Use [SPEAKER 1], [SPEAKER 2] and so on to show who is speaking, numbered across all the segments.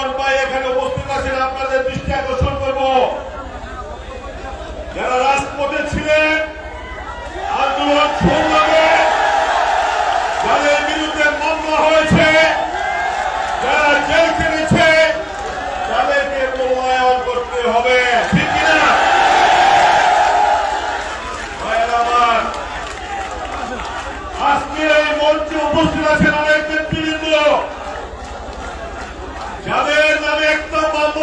[SPEAKER 1] রহমান ভাই এখানে উপস্থিত আছেন আপনাদের দৃষ্টি আকর্ষণ করব। যারা রাজপথে ছিলেন আন্দোলন সংগ্রামে যাদের বিরুদ্ধে মামলা হয়েছে যারা জেল তাদেরকে মূল্যায়ন করতে হবে। ঠিক আমার, আজকে এই মঞ্চে উপস্থিত আছেন অনেক যাদের নামে একটা মামলা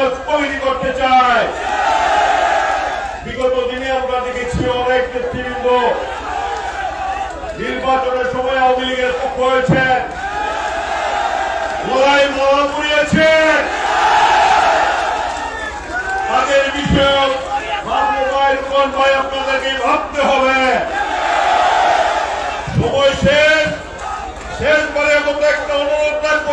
[SPEAKER 1] আমরা তৈরি করতে চাই বিগত দিনে আমরা দেখেছি অনেক নেতৃবৃন্দ নির্বাচনের সময় আওয়ামী লীগের পক্ষ হয়েছেন লড়াই মারা করিয়েছেন তাদের বিষয়ে আপনাদেরকে ভাবতে হবে? সময় শেষ। শেষবারের মতো একটা অনুরোধ রাখব